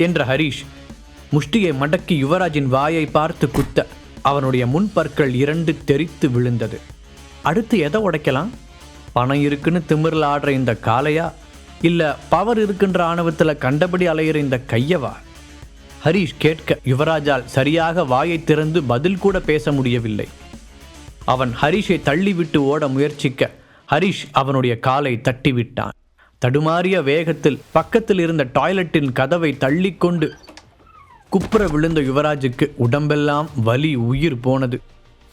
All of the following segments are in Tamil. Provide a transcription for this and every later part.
என்ற ஹரீஷ் முஷ்டியை மடக்கி யுவராஜின் வாயை பார்த்து குத்த அவனுடைய முன்பற்கள் இரண்டு தெரித்து விழுந்தது. அடுத்து எதை உடைக்கலாம்? பணம் இருக்குன்னு திமிரில் ஆடுற இந்த காளையா? இல்ல பவர் இருக்குன்ற ஆணவத்தில் கண்டபடி அலையிற இந்த கையவா? ஹரீஷ் கேட்க யுவராஜால் சரியாக வாயை திறந்து பதில் கூட பேச முடியவில்லை. அவன் ஹரிஷை தள்ளிவிட்டு ஓட முயற்சிக்க ஹரிஷ் அவனுடைய காலை தட்டிவிட்டான். தடுமாறிய வேகத்தில் பக்கத்தில் இருந்த டாய்லெட்டின் கதவை தள்ளிக்கொண்டு குப்புற விழுந்த யுவராஜுக்கு உடம்பெல்லாம் வலி உயிர் போனது.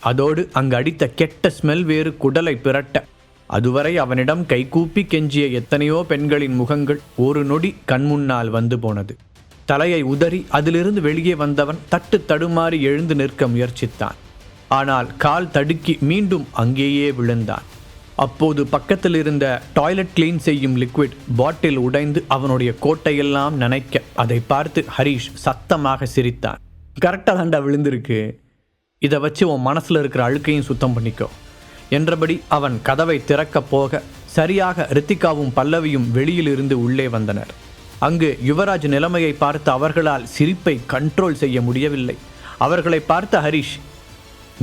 அதோடு அங்கு அடித்த கெட்ட ஸ்மெல் வேறு குடலை பிரட்ட. அதுவரை அவனிடம் கைகூப்பி கெஞ்சிய எத்தனையோ பெண்களின் முகங்கள் ஒரு நொடி கண்முன்னால் வந்து போனது. தலையை உதறி அதிலிருந்து வெளியே வந்தவன் தட்டு தடுமாறி எழுந்து நிற்க முயற்சித்தான். ஆனால் கால் தடுக்கி மீண்டும் அங்கேயே விழுந்தான். அப்போது பக்கத்தில் இருந்த டாய்லெட் க்ளீன் செய்யும் லிக்விட் பாட்டில் உடைந்து அவனுடைய கோட்டையெல்லாம் நனைக்க அதை பார்த்து ஹரீஷ் சத்தமாக சிரித்தான். கரெக்டாக தாண்டா விழுந்திருக்கு. இதை வச்சு உன் மனசில் இருக்கிற அழுக்கையும் சுத்தம் பண்ணிக்கோ. என்றபடி அவன் கதவை திறக்கப் போக சரியாக ரித்திகாவும் பல்லவியும் வெளியிலிருந்து உள்ளே வந்தனர். அங்கு யுவராஜ் நிலைமையை பார்த்து அவர்களால் சிரிப்பை கண்ட்ரோல் செய்ய முடியவில்லை. அவர்களை பார்த்த ஹரிஷ்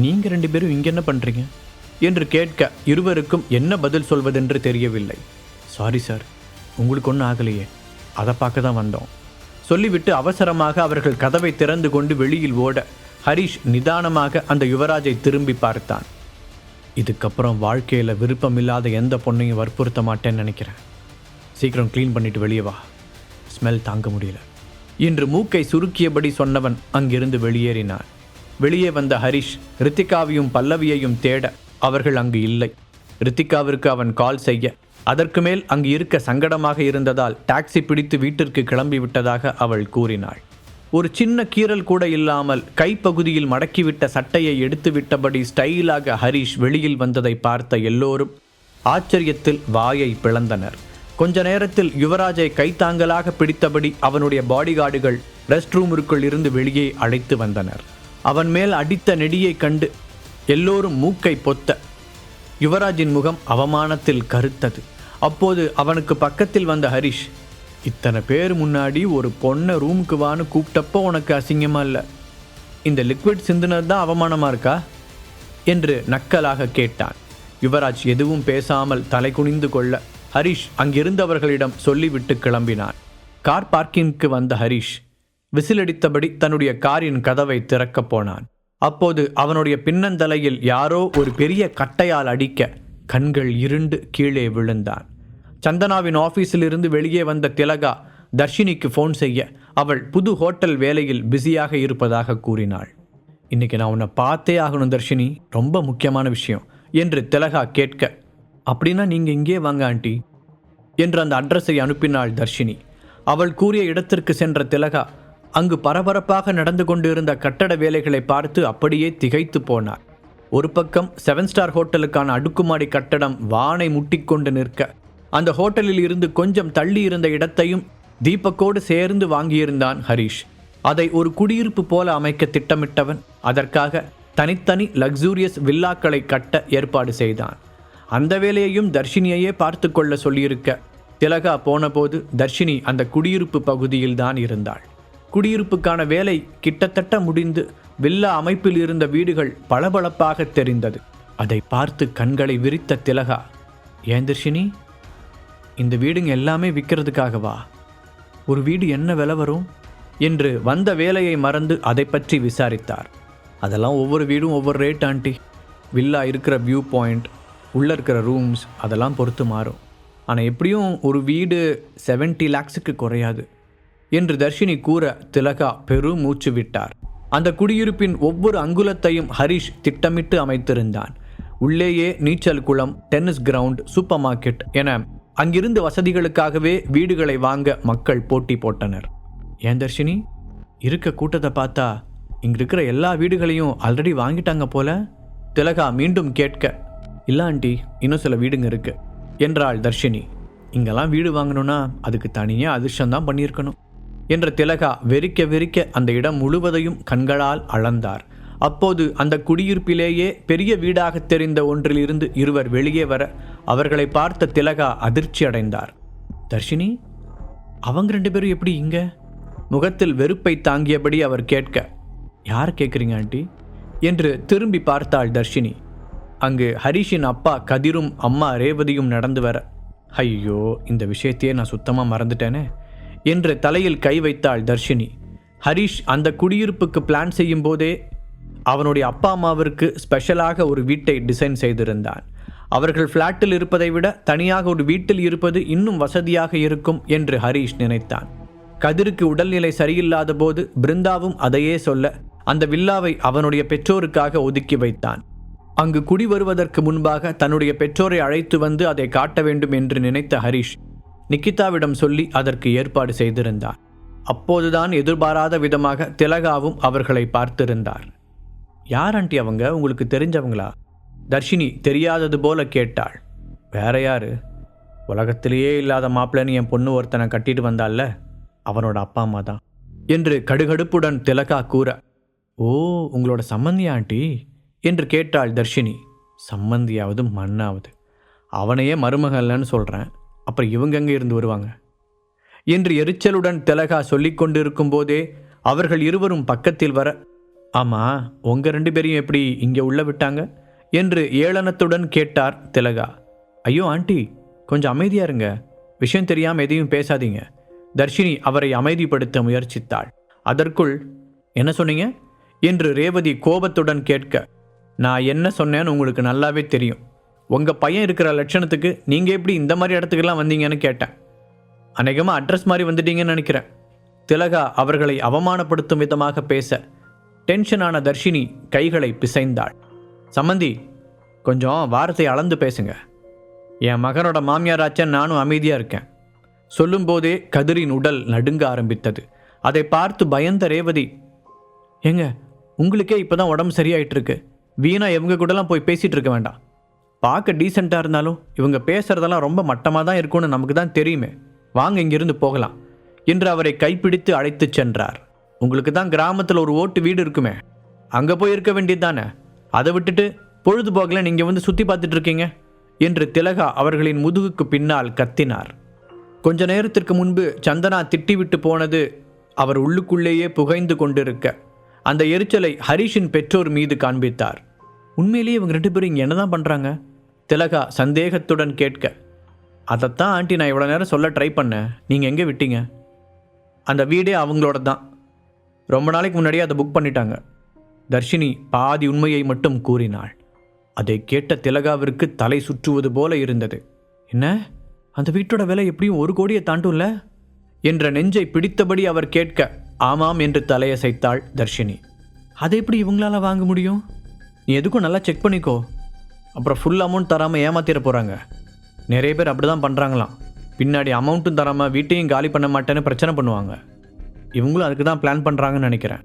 நீங்கள் ரெண்டு பேரும் இங்கே என்ன பண்ணுறீங்க என்று கேட்க இருவருக்கும் என்ன பதில் சொல்வதென்று தெரியவில்லை. சாரி சார் உங்களுக்கு ஒன்றும் ஆகலையே. அதை பார்க்க தான் வந்தோம். சொல்லிவிட்டு அவசரமாக அவர்கள் கதவை திறந்து கொண்டு வெளியில் ஓட ஹரிஷ் நிதானமாக அந்த யுவராஜை திரும்பி பார்த்தான். இதுக்கப்புறம் வாழ்க்கையில் விருப்பமில்லாத எந்த பொண்ணையும் வற்புறுத்த மாட்டேன்னு நினைக்கிறேன். சீக்கிரம் க்ளீன் பண்ணிட்டு வெளியே வா. ஸ்மெல் தாங்க முடியல. இன்று மூக்கை சுருக்கியபடி சொன்னவன் அங்கிருந்து வெளியேறினான். வெளியே வந்த ஹரிஷ் ரித்திகாவையும் பல்லவியையும் தேட அவர்கள் அங்கு இல்லை. ரித்திகாவிற்கு அவன் கால் செய்ய அதற்கு மேல் அங்கு இருக்க சங்கடமாக இருந்ததால் டாக்ஸி பிடித்து வீட்டிற்கு கிளம்பி விட்டதாக அவள் கூறினாள். ஒரு சின்ன கீறல் கூட இல்லாமல் கைப்பகுதியில் மடக்கிவிட்ட சட்டையை எடுத்துவிட்டபடி ஸ்டைலாக ஹரிஷ் வெளியில் வந்ததை பார்த்த எல்லோரும் ஆச்சரியத்தில் வாயை பிளந்தனர். கொஞ்ச நேரத்தில் யுவராஜை கைத்தாங்கலாக பிடித்தபடி அவனுடைய பாடிகார்டுகள் ரெஸ்ட் ரூமிற்குள் இருந்து வெளியே அழைத்து வந்தனர். அவன் மேல் அடித்த நெடியை கண்டு எல்லோரும் மூக்கை பொத்த. யுவராஜின் முகம் அவமானத்தில் கருத்தது. அப்போது அவனுக்கு பக்கத்தில் வந்த ஹரிஷ் இத்தனை பேர் முன்னாடி ஒரு பொண்ணை ரூமுக்கு வான்னு கூப்பிட்டப்போ உனக்கு அசிங்கமாக இல்லை? இந்த லிக்விட் சிந்துனது தான் அவமானமாக இருக்கா? என்று நக்கலாக கேட்டான். யுவராஜ் எதுவும் பேசாமல் தலை குனிந்து கொள்ள ஹரிஷ் அங்கிருந்தவர்களிடம் சொல்லிவிட்டு கிளம்பினான். கார் பார்க்கிங்க்கு வந்த ஹரிஷ் விசிலடித்தபடி தன்னுடைய காரின் கதவை திறக்கப் போனான். அப்போது அவனுடைய பின்னந்தலையில் யாரோ ஒரு பெரிய கட்டையால் அடிக்க கண்கள் இருண்டு கீழே விழுந்தான். சந்தனாவின் ஆஃபீஸில் இருந்து வெளியே வந்த திலகா தர்ஷினிக்கு ஃபோன் செய்ய அவள் புது ஹோட்டல் வேலையில் பிஸியாக இருப்பதாக கூறினாள். இன்னைக்கு நான் உன்னை பார்த்தே ஆகணும் தர்ஷினி. ரொம்ப முக்கியமான விஷயம் என்று திலகா கேட்க அப்படின்னா நீங்கள் இங்கே வாங்க ஆண்டி என்று அந்த அட்ரஸை அனுப்பினாள் தர்ஷினி. அவள் கூறிய இடத்திற்கு சென்ற திலகா அங்கு பரபரப்பாக நடந்து கொண்டிருந்த கட்டட வேலைகளை பார்த்து அப்படியே திகைத்து போனார். ஒரு பக்கம் செவன் ஸ்டார் ஹோட்டலுக்கான அடுக்குமாடி கட்டடம் வானை முட்டிக்கொண்டு நிற்க அந்த ஹோட்டலில் இருந்து கொஞ்சம் தள்ளி இருந்த இடத்தையும் தீபக்கோடு சேர்ந்து வாங்கியிருந்தான் ஹரிஷ். அதை ஒரு குடியிருப்பு போல அமைக்க திட்டமிட்டவன் அதற்காக தனித்தனி லக்ஸூரியஸ் வில்லாக்களை கட்ட ஏற்பாடு செய்தான். அந்த வேலையையும் தர்ஷினியையே பார்த்து கொள்ள சொல்லியிருக்க திலகா போனபோது தர்ஷினி அந்த குடியிருப்பு பகுதியில் தான் இருந்தாள். குடியிருப்புக்கான வேலை கிட்டத்தட்ட முடிந்து வில்லா அமைப்பில் இருந்த வீடுகள் பளபளப்பாக தெரிந்தது. அதை பார்த்து கண்களை விரித்த திலகா ஏந்திர்ஷினி இந்த வீடுங்க எல்லாமே விற்கிறதுக்காகவா ஒரு வீடு என்ன விலை வரும்? என்று வந்த வேலையை மறந்து அதை பற்றி விசாரித்தார். அதெல்லாம் ஒவ்வொரு வீடும் ஒவ்வொரு ரேட் ஆண்டி. வில்லா இருக்கிற வியூ பாயிண்ட் உள்ளே இருக்கிற ரூம்ஸ் அதெல்லாம் பொறுத்து மாறும். ஆனால் எப்படியும் ஒரு வீடு 70 லேக்ஸுக்கு குறையாது. என்று தர்ஷினி கூற திலகா பெரு மூச்சு விட்டார். அந்த குடியிருப்பின் ஒவ்வொரு அங்குலத்தையும் ஹரிஷ் திட்டமிட்டு அமைத்திருந்தான். உள்ளேயே நீச்சல் குளம் டென்னிஸ் கிரவுண்ட் சூப்பர் மார்க்கெட் என அங்கிருந்து வசதிகளுக்காகவே வீடுகளை வாங்க மக்கள் போட்டி போட்டனர். ஏன் தர்ஷினி? இருக்க கூட்டத்தை பார்த்தா இங்க இருக்கிற எல்லா வீடுகளையும் ஆல்ரெடி வாங்கிட்டாங்க போல? திலகா மீண்டும் கேட்க இல்லை ஆண்டி இன்னும் சில வீடுங்க இருக்கு. என்றாள் தர்ஷினி. இங்கெல்லாம் வீடு வாங்கணும்னா அதுக்கு தனியாக அதிர்ஷ்டம் தான் பண்ணியிருக்கணும். என்ற திலகா வெறிக்க வெறிக்க அந்த இடம் முழுவதையும் கண்களால் அளந்தார். அப்போது அந்த குடியிருப்பிலேயே பெரிய வீடாக தெரிந்த ஒன்றிலிருந்து இருவர் வெளியே வர அவர்களை பார்த்த திலகா அதிர்ச்சி அடைந்தார். தர்ஷினி அவங்க ரெண்டு பேரும் எப்படி இங்க? முகத்தில் வெறுப்பை தாங்கியபடி அவர் கேட்க யார் கேட்குறீங்க ஆண்டி? என்று திரும்பி பார்த்தாள் தர்ஷினி. அங்கு ஹரிஷின் அப்பா கதிரும் அம்மா ரேவதியும் நடந்து வர ஐயோ இந்த விஷயத்தையே நான் சுத்தமாக மறந்துட்டேனே. என்று தலையில் கை வைத்தாள் தர்ஷினி. ஹரிஷ் அந்த குடியிருப்புக்கு பிளான் செய்யும் போதே அவனுடைய அப்பா அம்மாவிற்கு ஸ்பெஷலாக ஒரு வீட்டை டிசைன் செய்திருந்தான். அவர்கள் ஃப்ளாட்டில் இருப்பதை விட தனியாக ஒரு வீட்டில் இருப்பது இன்னும் வசதியாக இருக்கும் என்று ஹரிஷ் நினைத்தான். கதிருக்கு உடல்நிலை சரியில்லாத போது பிருந்தாவும் அதையே சொல்ல அந்த வில்லாவை அவனுடைய பெற்றோருக்காக ஒதுக்கி வைத்தான். அங்கு குடி வருவதற்கு முன்பாக தன்னுடைய பெற்றோரை அழைத்து வந்து அதை காட்ட வேண்டும் என்று நினைத்த ஹரிஷ் நிக்கிதாவிடம் சொல்லி அதற்கு ஏற்பாடு செய்திருந்தார். அப்போதுதான் எதிர்பாராத விதமாக திலகாவும் அவர்களை பார்த்திருந்தார். யார் ஆண்டி அவங்க? உங்களுக்கு தெரிஞ்சவங்களா? தர்ஷினி தெரியாதது போல கேட்டாள். வேற யாரு? உலகத்திலேயே இல்லாத மாப்பிள்ளைன்னு என் பொண்ணு ஒருத்தனை கட்டிட்டு வந்தால அவனோட அப்பா அம்மா தான். என்று கடுகடுப்புடன் திலகா கூற ஓ உங்களோட சம்மந்தியா ஆண்டி? என்று கேட்டாள் தர்ஷினி. சம்மந்தியாவது மண்ணாவது. அவனையே மருமகல்லன்னு சொல்கிறேன் அப்புறம் இவங்க எங்கே இருந்து வருவாங்க? என்று எரிச்சலுடன் திலகா சொல்லிக்கொண்டிருக்கும் போதே அவர்கள் இருவரும் பக்கத்தில் வர ஆமாம் உங்கள் ரெண்டு பேரையும் எப்படி இங்கே உள்ள விட்டாங்க? என்று ஏளனத்துடன் கேட்டார் திலகா. ஐயோ ஆண்டி கொஞ்சம் அமைதியா இருங்க. விஷயம் தெரியாமல் எதையும் பேசாதீங்க. தர்ஷினி அவரை அமைதிப்படுத்த முயற்சித்தாள். அதற்குள் என்ன சொன்னீங்க? என்று ரேவதி கோபத்துடன் கேட்க நான் என்ன சொன்னேன்னு உங்களுக்கு நல்லாவே தெரியும். உங்கள் பையன் இருக்கிற லட்சணத்துக்கு நீங்கள் எப்படி இந்த மாதிரி இடத்துக்கெல்லாம் வந்தீங்கன்னு கேட்டேன். அநேகமாக அட்ரஸ் மாதிரி வந்துட்டீங்கன்னு நினைக்கிறேன். திலகா அவர்களை அவமானப்படுத்தும் விதமாக பேச டென்ஷனான தர்ஷினி கைகளை பிசைந்தாள். சம்மந்தி கொஞ்சம் வார்த்தை அளந்து பேசுங்க. என் மகனோட மாமியாராச்சன் நானும் அமைதியாக இருக்கேன். சொல்லும்போதே கதிரின் உடல் நடுங்க ஆரம்பித்தது. அதை பார்த்து பயந்த ரேவதி ஏங்க உங்களுக்கே இப்போ தான் உடம்பு சரியாயிட்டு இருக்கு வீணா எவங்க கூடலாம் போய் பேசிகிட்டு இருக்க வேண்டாம். பார்க்க டீசெண்டாக இருந்தாலும் இவங்க பேசுகிறதெல்லாம் ரொம்ப மட்டமாக தான் இருக்கும்னு நமக்கு தான் தெரியுமே. வாங்க இங்கிருந்து போகலாம். என்று அவரை கைப்பிடித்து அழைத்துச் சென்றார். உங்களுக்கு தான் கிராமத்தில் ஒரு ஓட்டு வீடு இருக்குமே. அங்கே போய் இருக்க வேண்டியது தானே அதை விட்டுட்டு பொழுதுபோக்கில் நீங்கள் வந்து சுற்றி பார்த்துட்டு இருக்கீங்க? என்று திலகா அவர்களின் முதுகுக்கு பின்னால் கத்தினார். கொஞ்ச நேரத்திற்கு முன்பு சந்தனா திட்டிவிட்டு போனது அவர் உள்ளுக்குள்ளேயே புகைந்து கொண்டிருக்க அந்த எரிச்சலை ஹரிஷின் பெற்றோர் மீது காண்பித்தார். உண்மையிலேயே இவங்க ரெண்டு பேரும் இங்கே என்னதான் பண்ணுறாங்க திலகா சந்தேகத்துடன் கேட்க அதைத்தான் ஆண்டி நான் இவ்வளோ நேரம் சொல்ல ட்ரை பண்ணேன் நீங்கள் எங்கே விட்டீங்க? அந்த வீடே அவங்களோட தான் ரொம்ப நாளைக்கு முன்னாடியே அதை புக் பண்ணிட்டாங்க. தர்ஷினி பாதி உண்மையை மட்டும் கூறினாள். அதை கேட்ட திலகாவிற்கு தலை சுற்றுவது போல இருந்தது. என்ன? அந்த வீட்டோட விலை எப்படியும் ஒரு கோடியை தாண்டும்ல? என்ற நெஞ்சை பிடித்தபடி அவர் கேட்க ஆமாம் என்று தலையசைத்தாள் தர்ஷினி. அதை எப்படி இவங்களால வாங்க முடியும்? நீ எதுக்கும் நல்லா செக் பண்ணிக்கோ. அப்புறம் ஃபுல் அமௌண்ட் தராமல் ஏமாற்றிட போகிறாங்க நிறைய பேர் அப்படி தான் பண்ணுறாங்களாம் பின்னாடி அமௌண்ட்டும் தராமல் வீட்டையும் காலி பண்ண மாட்டேன்னு பிரச்சனை பண்ணுவாங்க. இவங்களும் அதுக்கு தான் பிளான் பண்ணுறாங்கன்னு நினைக்கிறேன்.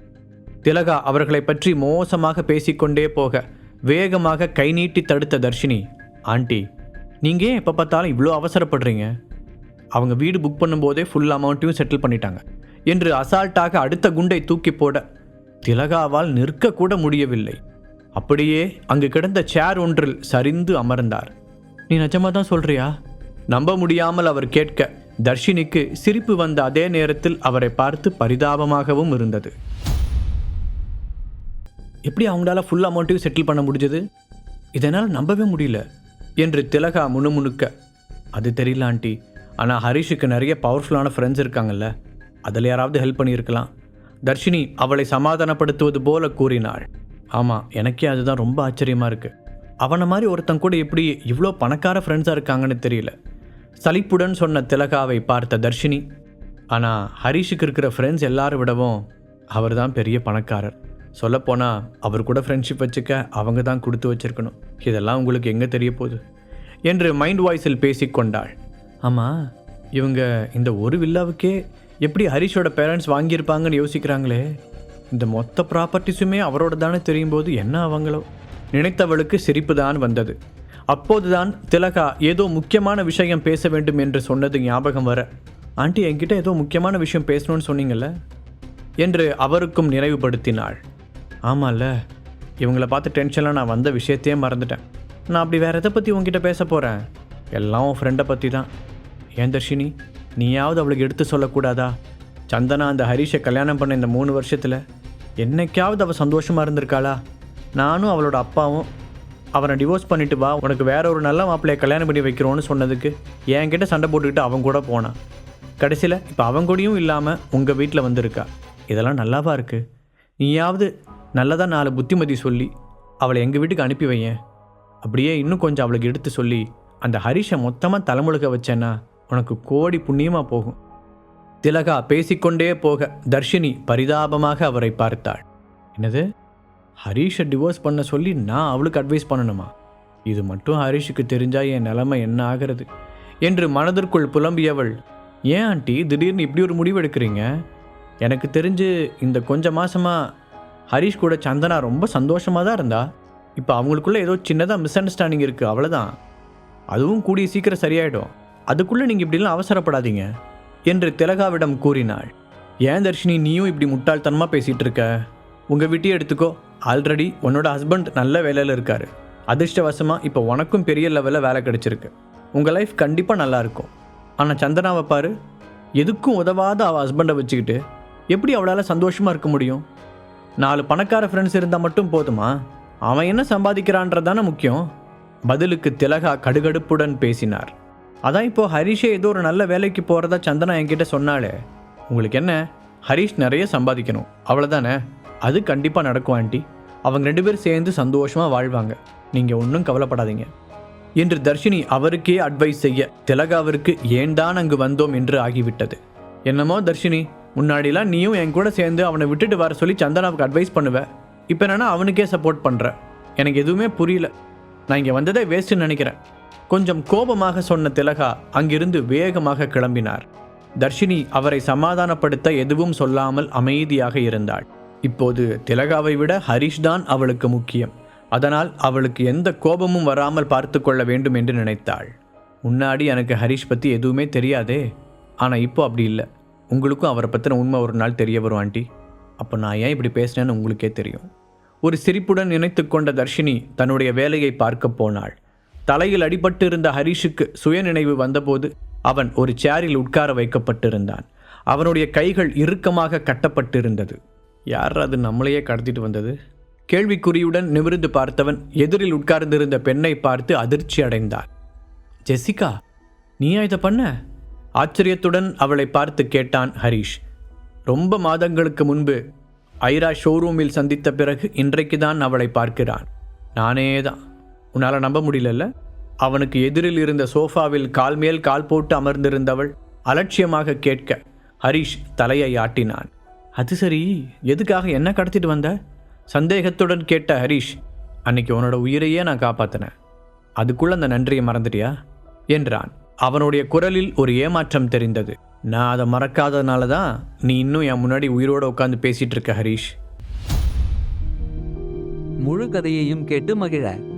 திலகா அவர்களை பற்றி மோசமாக பேசிக்கொண்டே போக வேகமாக கை நீட்டி தடுத்த தர்ஷினி ஆண்டி நீங்கள் ஏன் எப்போ பார்த்தாலும் இவ்வளோ அவசரப்படுறீங்க? அவங்க வீடு புக் பண்ணும்போதே ஃபுல் அமௌண்ட்டையும் செட்டில் பண்ணிட்டாங்க. என்று அசால்ட்டாக அடுத்த குண்டை தூக்கி போட திலகாவால் நிற்கக்கூட முடியவில்லை. அப்படியே அங்கு கிடந்த சேர் ஒன்றில் சரிந்து அமர்ந்தார். நீ நிஜமாக தான் சொல்றியா? நம்ப முடியாமல் அவர் கேட்க தர்ஷினிக்கு சிரிப்பு வந்த அதே நேரத்தில் அவரை பார்த்து பரிதாபமாகவும் இருந்தது. எப்படி அவங்களால ஃபுல் அமௌண்ட்டையும் செட்டில் பண்ண முடிஞ்சது? இதனால் நம்பவே முடியல என்று திலகா முணுமுணுக்க அது தெரியல ஆண்டி. ஆனால் ஹரிஷுக்கு நிறைய பவர்ஃபுல்லான ஃப்ரெண்ட்ஸ் இருக்காங்கல்ல. அதில் யாராவது ஹெல்ப் பண்ணியிருக்கலாம். தர்ஷினி அவளை சமாதானப்படுத்துவது போல கூறினாள். ஆமாம் எனக்கே அதுதான் ரொம்ப ஆச்சரியமாக இருக்குது அவனை மாதிரி ஒருத்தன் கூட எப்படி இவ்வளோ பணக்கார ஃப்ரெண்ட்ஸாக இருக்காங்கன்னு தெரியல. சலிப்புடன் சொன்ன திலகாவை பார்த்த தர்ஷினி ஆனால் ஹரிஷுக்கு இருக்கிற ஃப்ரெண்ட்ஸ் எல்லாரும் விடவும் அவர் தான் பெரிய பணக்காரர். சொல்லப்போனால் அவர் கூட ஃப்ரெண்ட்ஷிப் வச்சுக்க அவங்க தான் கொடுத்து வச்சிருக்கணும். இதெல்லாம் உங்களுக்கு எங்கே தெரிய போகுது? என்று மைண்ட் வாய்ஸில் பேசிக்கொண்டாள் ஆமாம் இவங்க இந்த ஒரு வில்லாவுக்கே எப்படி ஹரிஷோட பேரண்ட்ஸ் வாங்கியிருப்பாங்கன்னு யோசிக்கிறாங்களே? இந்த மொத்த ப்ராப்பர்ட்டிஸுமே அவரோட தானே தெரியும் போது என்ன அவங்களோ? நினைத்தவளுக்கு சிரிப்பு தான் வந்தது. அப்போதுதான் திலகா ஏதோ முக்கியமான விஷயம் பேச வேண்டும் என்று சொன்னது ஞாபகம் வர ஆண்டி என்கிட்ட ஏதோ முக்கியமான விஷயம் பேசணும்னு சொன்னீங்கல்ல? என்று அவருக்கும் நினைவுபடுத்தினாள். ஆமாம்ல இவங்கள பார்த்து டென்ஷனில் நான் வந்த விஷயத்தையே மறந்துட்டேன். நான் அப்படி வேறு எதை பற்றி உங்ககிட்ட பேச போகிறேன் எல்லாம் உன் ஃப்ரெண்டை பற்றி தான் ஏன் தர்ஷினி நீயாவது அவளுக்கு எடுத்து சொல்லக்கூடாதா? சந்தனா அந்த ஹரிஷை கல்யாணம் பண்ண இந்த மூணு வருஷத்தில் என்னைக்காவது அவள் சந்தோஷமாக இருந்திருக்காளா? நானும் அவளோட அப்பாவும் அவனை டிவோர்ஸ் பண்ணிட்டு வா உனக்கு வேற ஒரு நல்ல மாப்பிள்ளையை கல்யாணம் பண்ணி வைக்கிறோன்னு சொன்னதுக்கு என்கிட்ட சண்டை போட்டுக்கிட்டு அவன் கூட போனான். கடைசியில் இப்போ அவன் கூடயும் இல்லாமல் உங்கள் வீட்டில் வந்திருக்கா. இதெல்லாம் நல்லாவா இருக்குது நீயாவது நல்லதாக நாலு புத்திமதி சொல்லி அவளை எங்கள் வீட்டுக்கு அனுப்பி வையேன். அப்படியே இன்னும் கொஞ்சம் அவளுக்கு எடுத்து சொல்லி அந்த ஹரிஷை மொத்தமாக தலைமுழுக்க வச்சேன்னா உனக்கு கோடி புண்ணியமாக போகும். திலகா பேசிக்கொண்டே போக தர்ஷினி பரிதாபமாக அவரை பார்த்தாள். என்னது? ஹரீஷை டிவோர்ஸ் பண்ண சொல்லி நான் அவளுக்கு அட்வைஸ் பண்ணணுமா? இது மட்டும் ஹரிஷுக்கு தெரிஞ்சா என் நிலைமை என்ன ஆகிறது? என்று மனதிற்குள் புலம்பியவள் ஏன் ஆண்டி திடீர்னு இப்படி ஒரு முடிவு எடுக்கிறீங்க? எனக்கு தெரிஞ்சு இந்த கொஞ்ச மாசமாக ஹரிஷ் கூட சந்தனா ரொம்ப சந்தோஷமாக தான் இருந்தா. இப்போ அவங்களுக்குள்ள ஏதோ சின்னதாக மிஸ் அண்டர்ஸ்டாண்டிங் இருக்குது அவ்வளோதான் அதுவும் கூடிய சீக்கிரம் சரியாயிடும். அதுக்குள்ளே நீங்கள் இப்படிலாம் அவசரப்படாதீங்க. என்று திலகாவிடம் கூறினாள். ஏன் தர்ஷினி நீயும் இப்படி முட்டாள்தனமாக பேசிகிட்டு இருக்க உங்கள் வீட்டையே எடுத்துக்கோ. ஆல்ரெடி உன்னோட ஹஸ்பண்ட் நல்ல வேலையில் இருக்காரு. அதிர்ஷ்டவசமாக இப்போ உனக்கும் பெரிய லெவலில் வேலை கிடைச்சிருக்கு. உங்கள் லைஃப் கண்டிப்பாக நல்லாயிருக்கும் ஆனால் சந்தனாவை பாரு. எதுக்கும் உதவாத அவள் ஹஸ்பண்டை வச்சுக்கிட்டு எப்படி அவளால் சந்தோஷமாக இருக்க முடியும்? நாலு பணக்கார ஃப்ரெண்ட்ஸ் இருந்தால் மட்டும் போதுமா? அவன் என்ன சம்பாதிக்கிறான்றதானே முக்கியம். பதிலுக்கு திலகா கடுகடுப்புடன் பேசினார். அதான் இப்போது ஹரிஷே ஏதோ ஒரு நல்ல வேலைக்கு போகிறதா சந்தனா என்கிட்ட சொன்னாலே உங்களுக்கு என்ன? ஹரிஷ் நிறைய சம்பாதிக்கணும். அவ்வளோதானே அது கண்டிப்பாக நடக்கும் ஆண்டி. அவங்க ரெண்டு பேரும் சேர்ந்து சந்தோஷமாக வாழ்வாங்க. நீங்கள் ஒன்றும் கவலைப்படாதீங்க. என்று தர்ஷினி அவருக்கே அட்வைஸ் செய்ய திலகாவிற்கு ஏன் தான் அங்கு வந்தோம்? என்று ஆகிவிட்டது. என்னமோ தர்ஷினி முன்னாடிலாம் நீயும் என் கூட சேர்ந்து அவனை விட்டுட்டு வர சொல்லி சந்தனாவுக்கு அட்வைஸ் பண்ணுவேன் இப்போ என்னன்னா அவனுக்கே சப்போர்ட் பண்ணுற எனக்கு எதுவுமே புரியல. நான் இங்கே வந்ததே வேஸ்ட்டுன்னு நினைக்கிறேன். கொஞ்சம் கோபமாக சொன்ன திலகா அங்கிருந்து வேகமாக கிளம்பினார். தர்ஷினி அவரை சமாதானப்படுத்த எதுவும் சொல்லாமல் அமைதியாக இருந்தாள். இப்போது திலகாவை விட ஹரிஷ் தான் அவளுக்கு முக்கியம். அதனால் அவளுக்கு எந்த கோபமும் வராமல் பார்த்து கொள்ள வேண்டும் என்று நினைத்தாள். முன்னாடி எனக்கு ஹரிஷ் பற்றி எதுவுமே தெரியாதே. ஆனால் இப்போ அப்படி இல்லை. உங்களுக்கும் அவரை பற்றின உண்மை ஒரு நாள் தெரிய வரும் ஆண்டி. அப்போ நான் ஏன் இப்படி பேசினேன்னு உங்களுக்கே தெரியும். ஒரு சிரிப்புடன் நினைத்து கொண்ட தர்ஷினி தன்னுடைய வேலையை பார்க்க போனாள். தலையில் அடிபட்டு இருந்த ஹரிஷுக்கு சுயநினைவு வந்தபோது அவன் ஒரு சேரில் உட்கார வைக்கப்பட்டிருந்தான். அவனுடைய கைகள் இறுக்கமாக கட்டப்பட்டிருந்தது. யார் அது நம்மளையே கடத்திட்டு வந்தது? கேள்விக்குறியுடன் நிமிர்ந்து பார்த்தவன் எதிரில் உட்கார்ந்திருந்த பெண்ணை பார்த்து அதிர்ச்சி அடைந்தான். ஜெசிகா நீயா இதை பண்ண? ஆச்சரியத்துடன் அவளை பார்த்து கேட்டான் ஹரிஷ். ரொம்ப மாதங்களுக்கு முன்பு ஐரா ஷோரூமில் சந்தித்த பிறகு இன்றைக்கு தான் அவளை பார்க்கிறான். நானே தான் உன்னால் நம்ப முடியலல்ல? அவனுக்கு எதிரில் இருந்த சோஃபாவில் கால் மேல் கால் போட்டு அமர்ந்திருந்தவள் அலட்சியமாக கேட்க ஹரிஷ் தலையை ஆட்டினான். அது சரி எதுக்காக என்ன கடத்திட்டு வந்த? சந்தேகத்துடன் கேட்ட ஹரிஷ் அன்னைக்கு உன்னோட உயிரையே நான் காப்பாத்தினேன். அதுக்குள்ள அந்த நன்றியை மறந்துட்டியா? என்றான். அவனுடைய குரலில் ஒரு ஏமாற்றம் தெரிந்தது. நான் அதை மறக்காததுனால தான் நீ இன்னும் என் முன்னாடி உயிரோடு உட்காந்து பேசிட்டு இருக்க ஹரிஷ். முழு கதையையும் கேட்டு மகிழ.